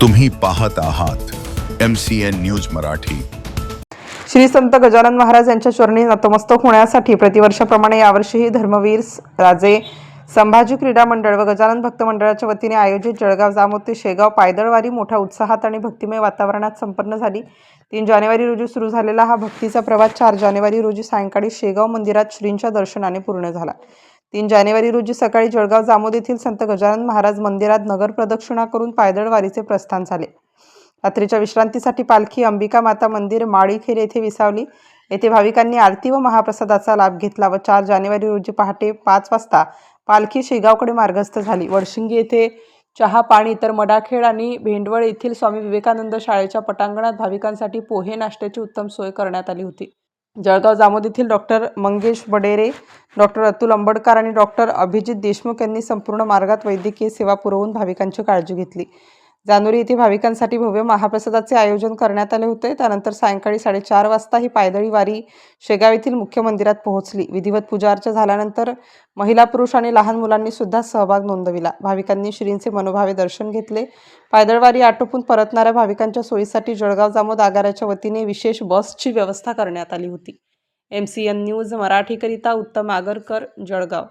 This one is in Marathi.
तुम्ही पाहत आहात M C N news Marathi. Shri Sant Gajanan Maharaj यांच्या चरणी नतमस्तक होण्यासाठी प्रतिवर्षाप्रमाणे यावर्षीही धर्मवीर राजे संभाजी क्रीडा मंडळ व गजानन भक्त मंडळाच्या वतीने आयोजित जळगाव जामोद ते शेगाव पायदळवारी मोठ्या उत्साहात आणि भक्तिमय वातावरणात संपन्न झाली. तीन जानेवारी रोजी सुरू झालेला हा भक्तीचा प्रवास चार जानेवारी रोजी सायंकाळी शेगाव मंदिरात श्रींच्या दर्शनाने पूर्ण झाला. तीन जानेवारी रोजी सकाळी जळगाव जामोद येथील संत गजानन महाराज मंदिरात नगर प्रदक्षिणा करून पायदळवारीचे प्रस्थान झाले. रात्रीच्या विश्रांतीसाठी पालखी अंबिका माता मंदिर माळीखेर येथे विसावली. येथे भाविकांनी आरती व महाप्रसादाचा लाभ घेतला व चार जानेवारी रोजी पहाटे पाच वाजता पालखी शेगावकडे मार्गस्थ झाली. वडशिंगी येथे चहा पाणी तर मडाखेड आणि भेंडवळ येथील स्वामी विवेकानंद शाळेच्या पटांगणात भाविकांसाठी पोहे नाश्त्याची उत्तम सोय करण्यात आली होती. जळगाव जामोद येथील डॉक्टर मंगेश बडेरे डॉक्टर अतुल अंबडकर आणि डॉक्टर अभिजित देशमुख यांनी संपूर्ण मार्गात वैद्यकीय सेवा पुरवून भाविकांची काळजी घेतली. जानोरी येथे भाविकांसाठी भव्य महाप्रसादाचे आयोजन करण्यात आले होते. त्यानंतर सायंकाळी साडेचार वाजता ही पायदळी वारी शेगाव येथील मुख्य मंदिरात पोहोचली. विधिवत पूजा अर्चा झाल्यानंतर महिला पुरुष आणि लहान मुलांनी सुद्धा सहभाग नोंदविला. भाविकांनी श्रींचे मनोभावे दर्शन घेतले. पायदळवारी आटोपून परतणाऱ्या भाविकांच्या सोयीसाठी जळगाव जामोद आगाराच्या वतीने विशेष बसची व्यवस्था करण्यात आली होती. एम सी एन न्यूज मराठीकरिता उत्तम आगरकर जळगाव.